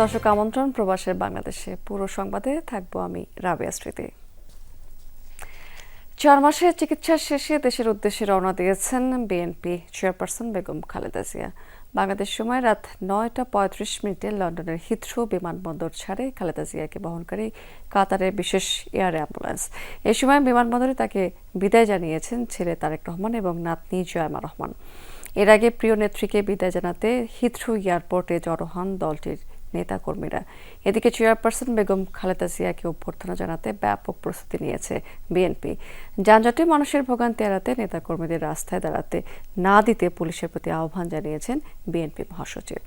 দর্শক আমন্ত্রণ, প্রবাসের বাংলাদেশে পুরো সংবাদে থাকব আমি রাবিয়া স্মৃতি। চার মাসের চিকিৎসা শেষে দেশের উদ্দেশ্যে রওনা দিয়েছেন বিএনপি চেয়ারপারসন বেগম খালেদা জিয়া। বাংলাদেশ সময় রাত নয়টা পঁয়ত্রিশ মিনিটে লন্ডনের হিথ্রো বিমানবন্দর ছাড়ে খালেদা জিয়াকে বহনকারী কাতারের বিশেষ এয়ার অ্যাম্বুলেন্স। এ সময় বিমানবন্দরে তাকে বিদায় জানিয়েছেন ছেলে তারেক রহমান এবং নাতনি জয়মা রহমান। এর আগে প্রিয় নেত্রীকে বিদায় জানাতে হিথ্রো এয়ারপোর্টে জড়ো হন দলটির নেতাকর্মীরা। এদিকে চেয়ারপারসন বেগম খালেদা জিয়াকে অভ্যর্থনা জানাতে ব্যাপক প্রস্তুতি নিয়েছে বিএনপি। যানজটে মানুষের ভোগান্তি এড়াতে নেতাকর্মীদের রাস্তায় দাঁড়াতে না দিতে পুলিশের প্রতি আহ্বান জানিয়েছেন বিএনপি মহাসচিব।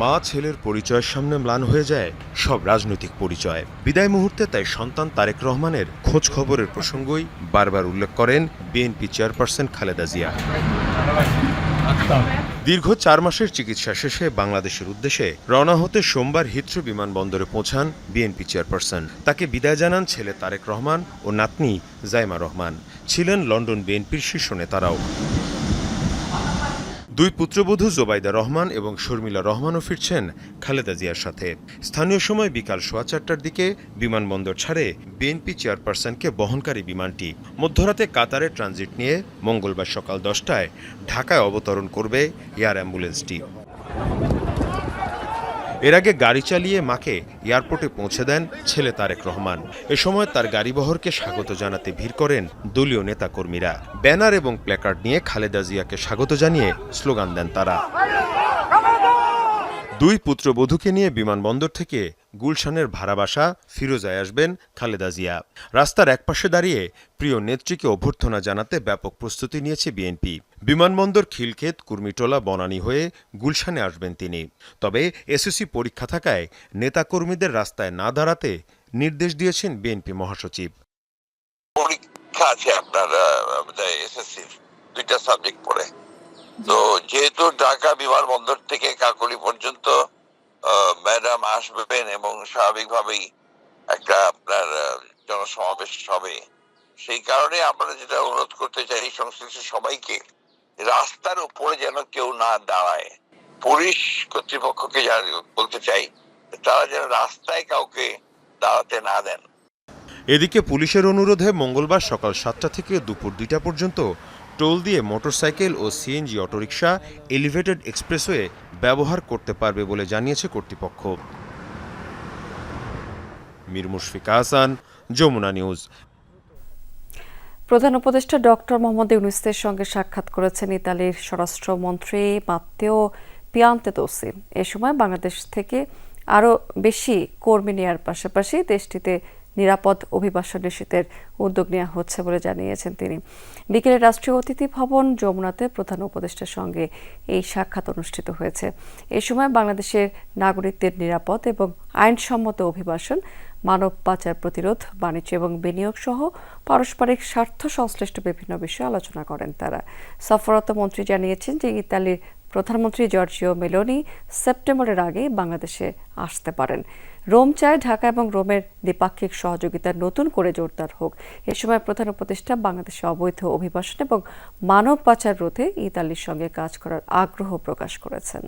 মা ছেলের পরিচয়ের সামনে ম্লান হয়ে যায় সব রাজনৈতিক পরিচয়। বিদায় মুহূর্তে তাই সন্তান তারেক রহমানের খোঁজ খবরের প্রসঙ্গই বারবার উল্লেখ করেন বিএনপি চেয়ারপারসন খালেদা জিয়া। দীর্ঘ চার মাসের চিকিৎসা শেষে বাংলাদেশের উদ্দেশ্যে রওনা হতে সোমবার হিথ্রো বিমানবন্দরে পৌঁছান বিএনপি চেয়ারপারসন। তাকে বিদায় জানান ছেলে তারেক রহমান ও নাতনি জাইমা রহমান। ছিলেন লন্ডন বিএনপির শীর্ষ নেতারাও। দুই পুত্রবধূ জোবাইদা রহমান এবং শর্মিলা রহমানও ফিরছেন খালেদা জিয়ার সাথে। স্থানীয় সময় বিকাল সোয়া চারটার দিকে বিমানবন্দর ছাড়ে বিএনপি চেয়ারপারসনকে বহনকারী বিমানটি। মধ্যরাতে কাতারে ট্রানজিট নিয়ে মঙ্গলবার সকাল দশটায় ঢাকায় অবতরণ করবে এয়ার অ্যাম্বুলেন্সটি। এর আগে গাড়ি চালিয়ে মাকে এয়ারপোর্টে পৌঁছে দেন ছেলে তারেক রহমান। এ সময় তার গাড়িবহরকে স্বাগত জানাতে ভিড় করেন দলীয় নেতাকর্মীরা। ব্যানার এবং প্ল্যাকার্ড নিয়ে খালেদা জিয়াকে স্বাগত জানিয়ে স্লোগান দেন তারা। দুই পুত্রবধূকে নিয়ে বিমানবন্দর থেকে গুলশানের ভাড়া বাসা ফিরোজায় আসবেন খালেদা জিয়া। রাস্তার একপাশে দাঁড়িয়ে প্রিয় নেত্রীকে অভ্যর্থনা জানাতে ব্যাপক প্রস্তুতি নিয়েছে বিএনপি। বিমানবন্দর খিলক্ষেত কুর্মিটোলা বনানী হয়ে গুলশানে আসবেন তিনি। তবে এসএসসি পরীক্ষা থাকায় নেতাকর্মীদের রাস্তায় না দাঁড়াতে নির্দেশ দিয়েছেন বিএনপি মহাসচিব। পরীক্ষা আছে আপনার এসএসসি দুইটা সাবজেক্ট পড়ে। তো যেহেতু ঢাকা বিমানবন্দর থেকে কাকলি পর্যন্ত ম্যাডাম আসবেন এবং স্বাভাবিকভাবেই একটা আপনার জনসমাবেশ হবে সেই কারণে আমরা যেটা অনুরোধ করতে চাই সংশ্লিষ্ট সবাইকে রাস্তার উপরে যেন কেউ না দাঁড়ায়। পুলিশ কর্তৃপক্ষকে বলতে চাই, তারা যেন রাস্তায় কাউকে দাঁড়াতে না দেন। এদিকে পুলিশের অনুরোধে মঙ্গলবার সকাল সাতটা থেকে দুপুর দুইটা পর্যন্ত টোল দিয়ে মোটরসাইকেল ও সিএনজি অটোরিকশা এলিভেটেড এক্সপ্রেসওয়ে ব্যবহার করতে পারবে বলে জানিয়েছে কর্তৃপক্ষ। মীর হাসান যমুনা নিউজ। প্রধান উপদেষ্টা ডক্টর মোহাম্মদ ইউনুসের সঙ্গে সাক্ষাৎ করেছেন ইতালির স্বরাষ্ট্রমন্ত্রী মাত্তেও পিয়ান্তেদোসি। এ সময় বাংলাদেশ থেকে আরও বেশি কর্মী নেওয়ার পাশাপাশি দেশটিতে নিরাপদ অভিবাসন নিশ্চিতের উদ্যোগ নেওয়া হচ্ছে বলে জানিয়েছেন তিনি। বিকেলে রাষ্ট্রীয় অতিথি ভবন যমুনাতে প্রধান উপদেষ্টার সঙ্গে এই সাক্ষাৎ অনুষ্ঠিত হয়েছে। এ সময় বাংলাদেশের নাগরিকদের নিরাপদ এবং আইনসম্মত অভিবাসন, মানব পাচার প্রতিরোধ, বাণিজ্য এবং বিনিয়োগ সহ পারস্পরিক স্বার্থ সংশ্লিষ্ট বিভিন্ন বিষয়ে আলোচনা করেন তারা। সফররত মন্ত্রী জানিয়েছেন যে ইতালির প্রধানমন্ত্রী জর্জিও মেলোনি সেপ্টেম্বরের আগে বাংলাদেশে আসতে পারেন। রোম চায় ঢাকা এবং রোমের দ্বিপাক্ষিক সহযোগিতা নতুন করে জোরদার হোক। এ সময় প্রধান উপদেষ্টা বাংলাদেশে অবৈধ অভিবাসন এবং মানব পাচার রোধে ইতালির সঙ্গে কাজ করার আগ্রহ প্রকাশ করেছেন।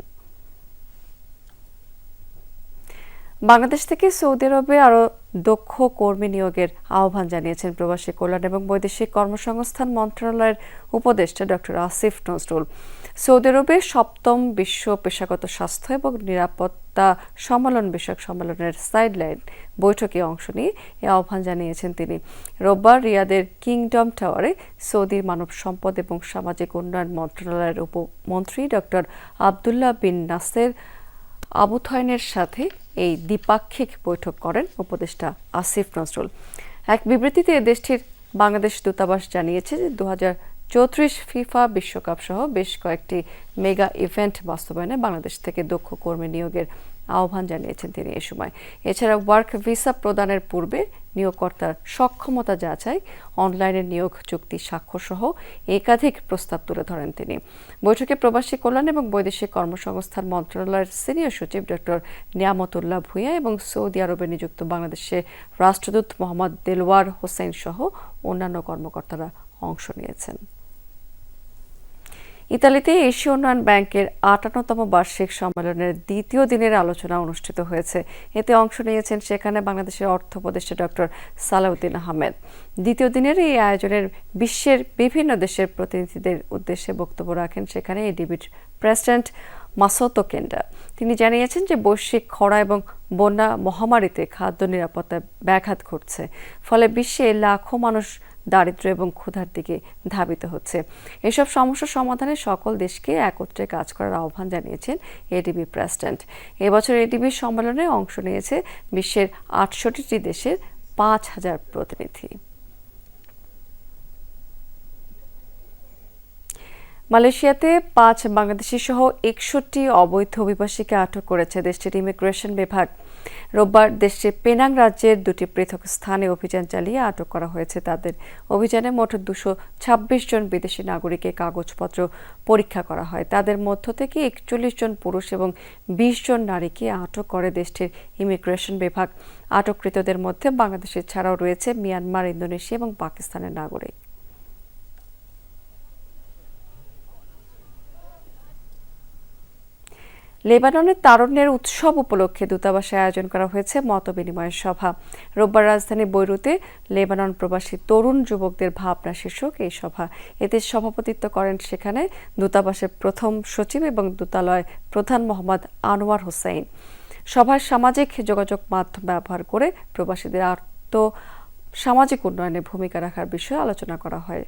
বাংলাদেশ থেকে সৌদি আরবে আরও দক্ষ কর্মী নিয়োগের আহ্বান জানিয়েছেন প্রবাসী কল্যাণ এবং বৈদেশিক কর্মসংস্থান মন্ত্রণালয়ের উপদেষ্টা ডক্টর আসিফ নজরুল। সৌদি আরবে সপ্তম বিশ্ব পেশাগত স্বাস্থ্য এবং নিরাপত্তা সম্মেলন বিষয়ক সম্মেলনের সাইডলাইন বৈঠকে অংশ নিয়ে এ আহ্বান জানিয়েছেন তিনি। রোববার রিয়াদের কিংডম টাওয়ারে সৌদির মানব সম্পদ এবং সামাজিক উন্নয়ন মন্ত্রণালয়ের উপমন্ত্রী ডক্টর আবদুল্লাহ বিন নাসের আবুথয়নের সাথে এই দ্বিপাক্ষিক বৈঠক করেন উপদেষ্টা আসিফ নজরুল। এক বিবৃতিতে দেশটির বাংলাদেশ দূতাবাস জানিয়েছে যে দু চৌত্রিশ ফিফা বিশ্বকাপ সহ বেশ কয়েকটি মেগা ইভেন্ট বাস্তবায়নে বাংলাদেশ থেকে দক্ষ কর্মী নিয়োগের আহ্বান জানিয়েছেন তিনি এ সময়। এছাড়া ওয়ার্ক ভিসা প্রদানের পূর্বে নিয়োগকর্তার সক্ষমতা যাচাই, অনলাইনে নিয়োগ চুক্তি স্বাক্ষর সহ একাধিক প্রস্তাব তুলে ধরেন তিনি। বৈঠকে প্রবাসী কল্যাণ এবং বৈদেশিক কর্মসংস্থান মন্ত্রণালয়ের সিনিয়র সচিব ডক্টর নিয়ামতুল্লাহ ভূঁইয়া এবং সৌদি আরবে নিযুক্ত বাংলাদেশে রাষ্ট্রদূত মোহাম্মদ দেলওয়ার হোসেন সহ অন্যান্য কর্মকর্তারা অংশ নিয়েছেন। ইতালিতে এশীয় উন্নয়ন ব্যাংকের আটান্নতম বার্ষিক সম্মেলনের দ্বিতীয় দিনের আলোচনা অনুষ্ঠিত হয়েছে। এতে অংশ নিয়েছেন সেখানে বাংলাদেশের অর্থ উপদেষ্টা ডক্টর সালাউদ্দিন আহমেদ। দ্বিতীয় দিনের এই আয়োজনের বিশ্বের বিভিন্ন দেশের প্রতিনিধিদের উদ্দেশ্যে বক্তব্য রাখেন সেখানে এডিবির প্রেসিডেন্ট মাসোতো কেন্ডা। তিনি জানিয়েছেন যে বৈশ্বিক খরা এবং বন্যা মহামারীতে খাদ্য নিরাপত্তায় ব্যাঘাত ঘটছে। ফলে বিশ্বে লাখো মানুষ দারিদ্র্য এবং ক্ষুধার দিকে ধাবিত হচ্ছে। এসব সমস্যা সমাধানে সকল দেশকে একত্রে কাজ করার আহ্বান জানিয়েছেন এডিবি প্রেসিডেন্ট। এবছর এডিবির সম্মেলনে অংশ নিয়েছে বিশ্বের আটষট্টিটি দেশের পাঁচ হাজার প্রতিনিধি। মালয়েশিয়াতে পাঁচ বাংলাদেশি সহ একষট্টি অবৈধ অভিবাসীকে আটক করেছে দেশটির ইমিগ্রেশন বিভাগ। রোববার দেশটির পেনাং রাজ্যের দুটি পৃথক স্থানে অভিযান চালিয়ে আটক করা হয়েছে তাদের। অভিযানে মোট দুশো ছাব্বিশ জন বিদেশি নাগরিকের কাগজপত্র পরীক্ষা করা হয়। তাদের মধ্য থেকে একচল্লিশ জন পুরুষ এবং বিশ জন নারীকে আটক করে দেশটির ইমিগ্রেশন বিভাগ। আটককৃতদের মধ্যে বাংলাদেশের ছাড়াও রয়েছে মিয়ানমার, ইন্দোনেশিয়া এবং পাকিস্তানের নাগরিক। লেবাননের তারুণ্যের উৎসব উপলক্ষে দূতাবাসে আয়োজন করা হয়েছে মতবিনিময়ের সভা। রোববার রাজধানী বৈরুতে লেবানন প্রবাসী তরুণ যুবকদের ভাবনা শীর্ষক এই সভা। এতে সভাপতিত্ব করেন সেখানে দূতাবাসের প্রথম সচিব এবং দূতালয় প্রধান মোহাম্মদ আনোয়ার হোসেন সভায় সামাজিক যোগাযোগ মাধ্যম ব্যবহার করে প্রবাসীদের আত্ম সামাজিক উন্নয়নে ভূমিকা রাখার বিষয়ে আলোচনা করা হয়।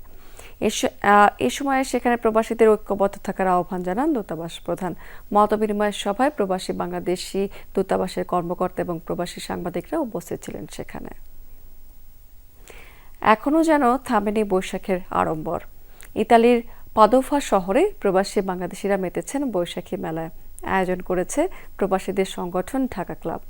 এ সময়ে সেখানে প্রবাসীদের ঐক্যবদ্ধ থাকার আহ্বান জানান দূতাবাস প্রধান। মতবিনিময়ের সভায় প্রবাসী বাংলাদেশি দূতাবাসের কর্মকর্তা এবং প্রবাসী সাংবাদিকরা উপস্থিত ছিলেন সেখানে। এখনও যেন থামেনি বৈশাখের আড়ম্বর। ইতালির পাদোফা শহরে প্রবাসী বাংলাদেশিরা মেতেছেন বৈশাখী মেলায়। আয়োজন করেছে প্রবাসীদের সংগঠন ঢাকা ক্লাব।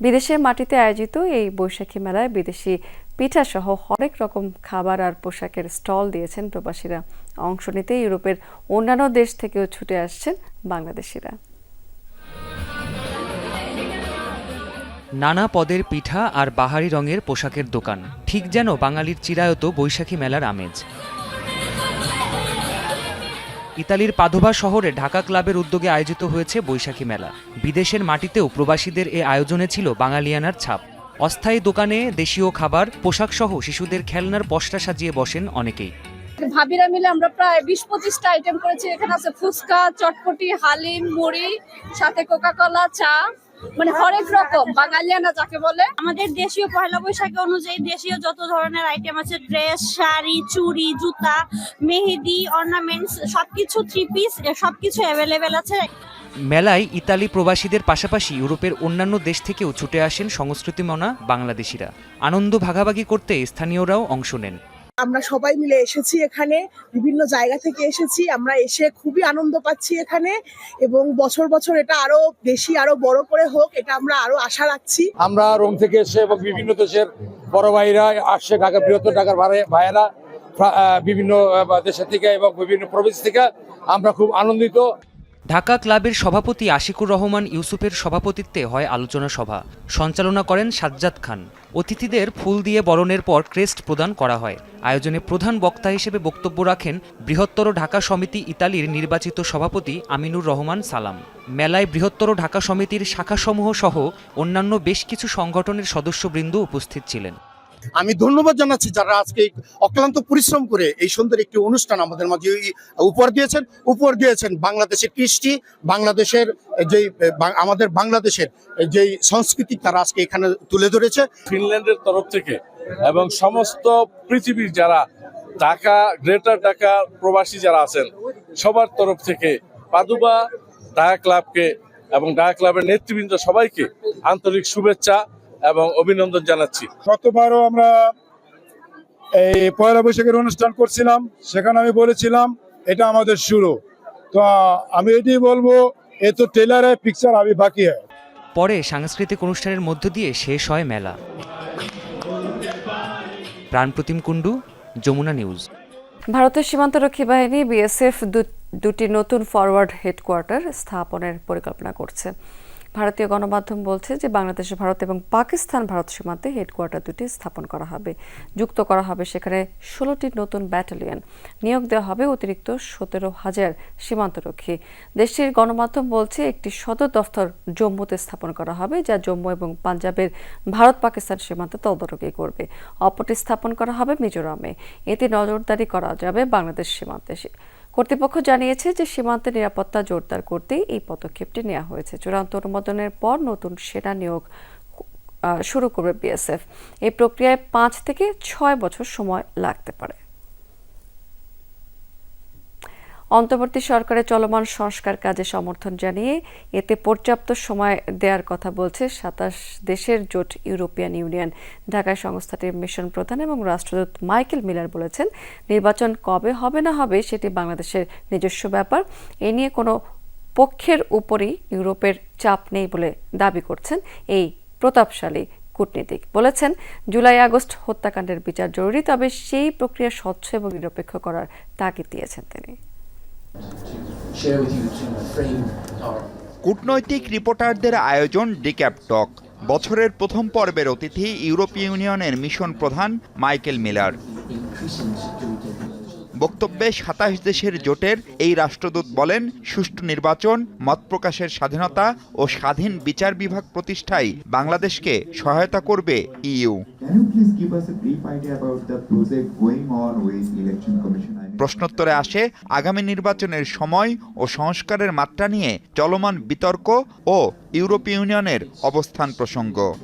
বিদেশের মাটিতে আয়োজিত এই বৈশাখী মেলায় বিদেশি পিঠা সহ হরেক রকম খাবার আর পোশাকের স্টল দিয়েছেন প্রবাসীরা। অংশ নিতে ইউরোপের অন্যান্য দেশ থেকেও ছুটে আসছেন বাংলাদেশিরা। নানা পদের পিঠা আর বাহারি রঙের পোশাকের দোকান। ঠিক যেন বাঙালির চিরায়ত বৈশাখী মেলার আমেজ। ইতালির পাধোভা শহরে ঢাকা ক্লাবের উদ্যোগে আয়োজিত হয়েছে বৈশাখী মেলা। বিদেশের মাটিতেও প্রবাসীদের এ আয়োজনে ছিল বাঙালিয়ানার ছাপ। অস্থায়ী দোকানে দেশীয় খাবার পোশাক সহ শিশুদের খেলনার পশরা সাজিয়ে বসেন অনেকেই। ভাবিরা মিলে আমরা প্রায় বিশ পঁচিশটা আইটেম করেছি। এখানে আছে ফুচকা, চটপটি, হালিম, মুড়ি, সাথে কোকা কলা চা। মানে হরেক রকম বাঙালিয়ানা যাকে বলে। আমাদের দেশীয় পয়লা বৈশাখী অনুযায়ী দেশীয় যত ধরনের আইটেম আছে ড্রেস শাড়ি চুড়ি জুতা মেহেদি অর্নামেন্টস সবকিছু থ্রি পিস সবকিছু অ্যাভেলেবেল আছে। মেলায় ইতালি প্রবাসীদের পাশাপাশি ইউরোপের অন্যান্য দেশ থেকেও ছুটে আসেন সংস্কৃতিমনা বাংলাদেশিরা। আনন্দ ভাগাভাগি করতে স্থানীয়রাও অংশ নেন। আমরা সবাই মিলে এসেছি এখানে, বিভিন্ন জায়গা থেকে এসেছি, আমরা এসে খুবই আনন্দ পাচ্ছি এখানে এবং বছর বছর এটা আরও বেশি, আরও বড় করে হোক, এটা আমরা আরও আশা রাখছি। আমরা রোম থেকে এসে এবং বিভিন্ন দেশের বড় ভাইরা আসছে ঢাকা, বৃহত্তর ঢাকার ভাই- ভাইয়েরা বিভিন্ন দেশের থেকে এবং বিভিন্ন প্রবেশ থেকে আমরা খুব আনন্দিত। ঢাকা ক্লাবের সভাপতি আশিকুর রহমান ইউসুফের সভাপতিত্বে হয় আলোচনা সভা। সঞ্চালনা করেন সাজ্জাদ খান। অতিথিদের ফুল দিয়ে বরণের পর ক্রেস্ট প্রদান করা হয়। আয়োজনে প্রধান বক্তা হিসেবে বক্তব্য রাখেন বৃহত্তর ঢাকা সমিতি ইতালির নির্বাচিত সভাপতি আমিনুর রহমান সালাম। মেলায় বৃহত্তর ঢাকা সমিতির শাখাসমূহ সহ অন্যান্য বেশ কিছু সংগঠনের সদস্যবৃন্দ উপস্থিত ছিলেন। আমি ধন্যবাদ জানাচ্ছি যারা আজকে অক্লান্ত পরিশ্রম করে এই সুন্দর একটি অনুষ্ঠান আমাদের মাঝে উপহার দিয়েছেন। উপহার দিয়েছেন বাংলাদেশের কৃষ্টি, বাংলাদেশের বা- আমাদের বাংলাদেশের যেই সংস্কৃতি তারা আজকে এখানে তুলে ধরেছে। ফিনল্যান্ডের তরফ থেকে এবং সমস্ত পৃথিবীর যারা ঢাকা, গ্রেটার ঢাকা প্রবাসী যারা আছেন, সবার তরফ থেকে পাদুবা ডায়া ক্লাবকে এবং ডায়া ক্লাবের নেতৃবৃন্দ সবাইকে আন্তরিক শুভেচ্ছা এবং অভিনন্দন জানাচ্ছি। গতবারও আমরা এই পয়লা বৈশাখের অনুষ্ঠান করছিলাম সেখানে আমি বলেছিলাম এটা আমাদের শুরু। তো আমি এটাই বলব এ তো টেলার পিকচার আমি বাকি হ্যাঁ। পরে সাংস্কৃতিক অনুষ্ঠানের মধ্য দিয়ে শেষ হয় মেলা। প্রাণপ্রতিম কুণ্ডু যমুনা নিউজ। ভারতের সীমান্তরক্ষী বাহিনী বিএসএফ দুটি নতুন ফরওয়ার্ড হেডকোয়ার্টার স্থাপনের পরিকল্পনা করছে। ভারতীয় গণমাধ্যম বলছে যে বাংলাদেশে ভারত এবং পাকিস্তান ভারত সীমান্তে হেডকোয়ার্টার দুটি স্থাপন করা হবে। যুক্ত করা হবে সেখানে ষোলোটি নতুন ব্যাটালিয়ন। নিয়োগ দেওয়া হবে অতিরিক্ত সতেরো হাজার সীমান্তরক্ষী। দেশটির গণমাধ্যম বলছে একটি সদর দফতর জম্মুতে স্থাপন করা হবে, যা জম্মু এবং পাঞ্জাবের ভারত পাকিস্তান সীমান্তে তদারকি করবে। অপরটি স্থাপন করা হবে মিজোরামে। এতে নজরদারি করা যাবে বাংলাদেশ সীমান্তে। কর্তৃপক্ষ জানিয়েছে যে সীমান্তে নিরাপত্তা জোরদার করতে এই পদক্ষেপটি নেওয়া হয়েছে। চূড়ান্ত অনুমোদনের পর নতুন সেনা নিয়োগ শুরু করবে বিএসএফ। এই প্রক্রিয়ায় পাঁচ থেকে ছয় বছর সময় লাগতে পারে। অন্তর্বর্তী সরকারের চলমান সংস্কার কাজে সমর্থন জানিয়ে এতে পর্যাপ্ত সময় দেওয়ার কথা বলছে সাতাশ দেশের জোট ইউরোপিয়ান ইউনিয়ন। ঢাকায় সংস্থাটির মিশন প্রধান এবং রাষ্ট্রদূত মাইকেল মিলার বলেছেন, নির্বাচন কবে হবে না হবে সেটি বাংলাদেশের নিজস্ব ব্যাপার। এ নিয়ে কোনো পক্ষের উপরই ইউরোপের চাপ নেই বলে দাবি করছেন এই প্রতাপশালী কূটনীতিক। বলেছেন, জুলাই আগস্ট হত্যাকাণ্ডের বিচার জরুরি, তবে সেই প্রক্রিয়া স্বচ্ছ এবং নিরপেক্ষ করার তাগিদ দিয়েছেন তিনি। কূটনৈতিক রিপোর্টারদের আয়োজন ডিক্যাপ টক বছরের প্রথম পর্বের অতিথি ইউরোপীয় ইউনিয়নের মিশন প্রধান মাইকেল মিলার। বক্তব্যে সাতাশ দেশের জোটের এই রাষ্ট্রদূত বলেন সুষ্ঠু নির্বাচন মত প্রকাশের স্বাধীনতা ও স্বাধীন বিচার বিভাগ প্রতিষ্ঠায় বাংলাদেশকে সহায়তা করবে ইইউ। প্রশ্নোত্তরে আসে আগামী নির্বাচনের সময় ও সংস্কারের মাত্রা নিয়ে চলমান বিতর্ক ও ইউরোপীয় ইউনিয়নের অবস্থান প্রসঙ্গ.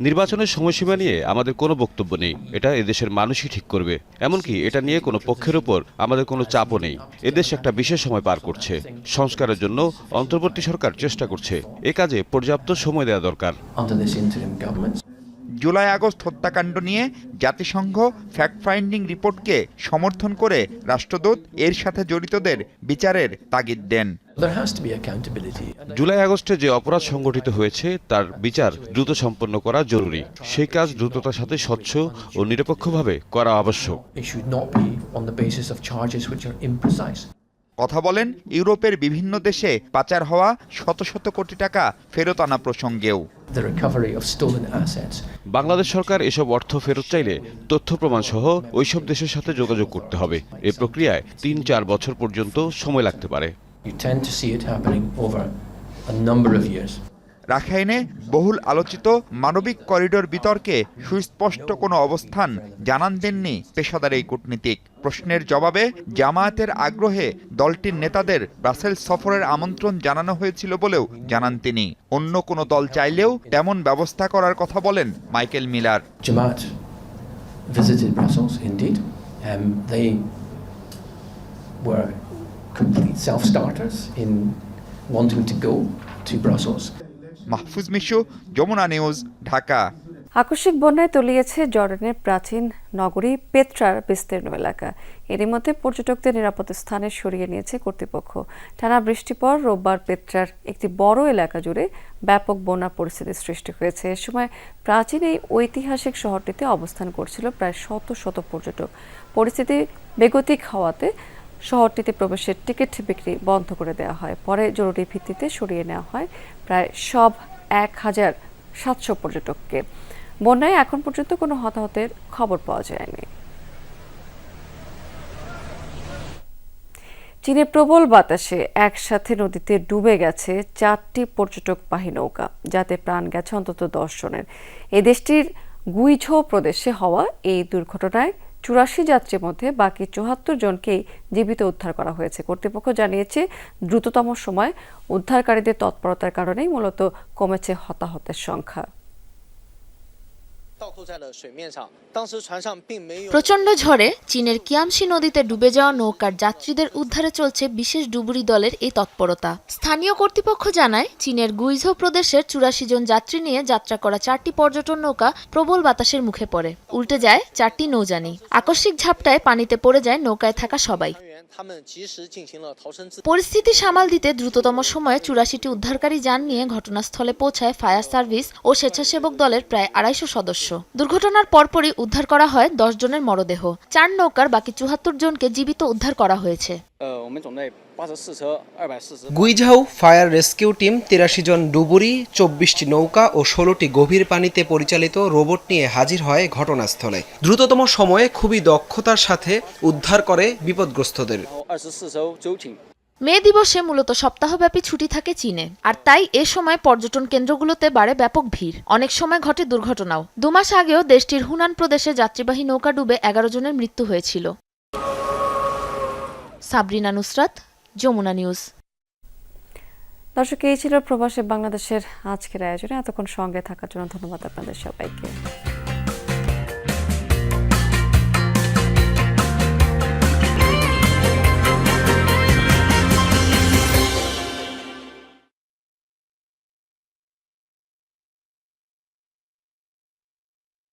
নির্বাচনের সময়সীমা নিয়ে আমাদের কোনো বক্তব্য নেই। এটা এদেশের মানুষই ঠিক করবে। এমনকি এটা নিয়ে কোনো পক্ষের উপর আমাদের কোনো চাপও নেই। এদেশ একটা বিশেষ সময় পার করছে। সংস্কারের জন্য অন্তর্বর্তী সরকার চেষ্টা করছে। এ কাজে পর্যাপ্ত সময় দেওয়া দরকার। জুলাই আগস্ট হত্যাকাণ্ড নিয়ে জাতিসংঘ ফ্যাক্ট ফাইন্ডিং রিপোর্টকে সমর্থন করে রাষ্ট্রদূত এর সাথে জড়িতদের বিচারের তাগিদ দেন. জুলাই আগস্টে যে অপরাধ সংগঠিত হয়েছে তার বিচার দ্রুত সম্পন্ন করা জরুরি। সেই কাজ দ্রুততার সাথে স্বচ্ছ ও নিরপেক্ষভাবে করা আবশ্যক। কথা বলেন ইউরোপের বিভিন্ন দেশে পাচার হওয়া শত শত কোটি টাকা ফেরত আনা প্রসঙ্গেও. বাংলাদেশ সরকার এসব অর্থ ফেরত চাইলে তথ্য প্রমাণ সহ ওইসব দেশের সাথে যোগাযোগ করতে হবে এ প্রক্রিয়ায় তিন চার বছর পর্যন্ত সময় লাগতে পারে You tend to see it happening over a number of years. রাখাইনে বহুল আলোচিত মানবিক করিডোর বিতর্কে সুস্পষ্ট কোনো অবস্থান জানান দেননি পেশাদার এই কূটনীতিক প্রশ্নের জবাবে জামায়াতের আগ্রহে দলটির নেতাদের ব্রাসেলস সফরের আমন্ত্রণ জানানো হয়েছিল বলেও জানান তিনি অন্য কোনো দল চাইলেও তেমন ব্যবস্থা করার কথা বলেন Michael Miller. Um, were complete self-starters in wanting to go to Brussels. Mahfuz Mishu, Jamuna news, Dhaka. আকস্মিক বন্যায় তলিয়েছে জর্ডানের প্রাচীন নগরী পেত্রার বিস্তীর্ণ এলাকা। এরই মধ্যে পর্যটকদের নিরাপদ স্থানে সরিয়ে নিয়েছে কর্তৃপক্ষ। টানা বৃষ্টি পর রোববার পেত্রার একটি বড় এলাকা জুড়ে ব্যাপক বন্যা পরিস্থিতির সৃষ্টি হয়েছে। এ সময় প্রাচীন এই ঐতিহাসিক শহরটিতে অবস্থান করছিল প্রায় শত শত পর্যটক। পরিস্থিতি বেগতিক হওয়াতে শহরটিতে প্রবেশের টিকিট বিক্রি বন্ধ করে দেওয়া হয়। পরে জরুরি ভিত্তিতে সরিয়ে নেওয়া হয় প্রায় সব এক হাজার সাতশো পর্যটককে। বন্যায় এখন পর্যন্ত কোনো হতাহতের খবর পাওয়া যায়নি। চীনে প্রবল বাতাসে একসাথে নদীতে ডুবে গেছে চারটি পর্যটক পর্যটকবাহী নৌকা, যাতে প্রাণ গেছে অন্তত দশ জনের। এ দেশটির গুইঝো প্রদেশে হওয়া এই দুর্ঘটনায় চুরাশি যাত্রীর মধ্যে বাকি চুয়াত্তর জনকেই জীবিত উদ্ধার করা হয়েছে। কর্তৃপক্ষ জানিয়েছে, দ্রুততম সময় উদ্ধারকারীদের তৎপরতার কারণেই মূলত কমেছে হতাহতের সংখ্যা। প্রচণ্ড ঝড়ে চীনের কিয়ামশি নদীতে ডুবে যাওয়া নৌকার যাত্রীদের উদ্ধারে চলছে বিশেষ ডুবুরি দলের এই তৎপরতা। স্থানীয় কর্তৃপক্ষ জানায়, চীনের গুইঝো প্রদেশের চুরাশি জন যাত্রী নিয়ে যাত্রা করা চারটি পর্যটন নৌকা প্রবল বাতাসের মুখে পড়ে। উল্টে যায় চারটি নৌজানি আকস্মিক ঝাপটায় পানিতে পড়ে যায় নৌকায় থাকা সবাই। পরিস্থিতি সামাল দিতে দ্রুততম সময়ে চুরাশিটি উদ্ধারকারী যান নিয়ে ঘটনাস্থলে পৌঁছায় ফায়ার সার্ভিস ও স্বেচ্ছাসেবক দলের প্রায় আড়াইশো সদস্য। দুর্ঘটনার পরপরই উদ্ধার করা হয় দশ জনের মরদেহ। চার নৌকার বাকি চুহাত্তর জনকে জীবিত উদ্ধার করা হয়েছে। গুইঝাউ ফায়ার রেস্কিউ টিম তিরাশি জন ডুবুরি চব্বিশটি নৌকা ও ষোলোটি গভীর পানিতে পরিচালিত রোবট নিয়ে হাজির হয় ঘটনাস্থলে দ্রুততম সময়ে খুবই দক্ষতার সাথে উদ্ধার করে বিপদগ্রস্তদের মে দিবসে মূলত সপ্তাহব্যাপী ছুটি থাকে চীনে আর তাই এ সময় পর্যটন কেন্দ্রগুলোতে বাড়ে ব্যাপক ভিড় অনেক সময় ঘটে দুর্ঘটনাও দুমাস আগেও দেশটির হুনান প্রদেশে যাত্রীবাহী নৌকা ডুবে এগারো জনের মৃত্যু হয়েছিল সাবরিনা নুসরাত, যমুনা নিউজ। দর্শক, এই ছিল প্রবাসে বাংলাদেশের আজকের আয়োজনে। এতক্ষণ সঙ্গে থাকার জন্য ধন্যবাদ আপনাদের সবাইকে।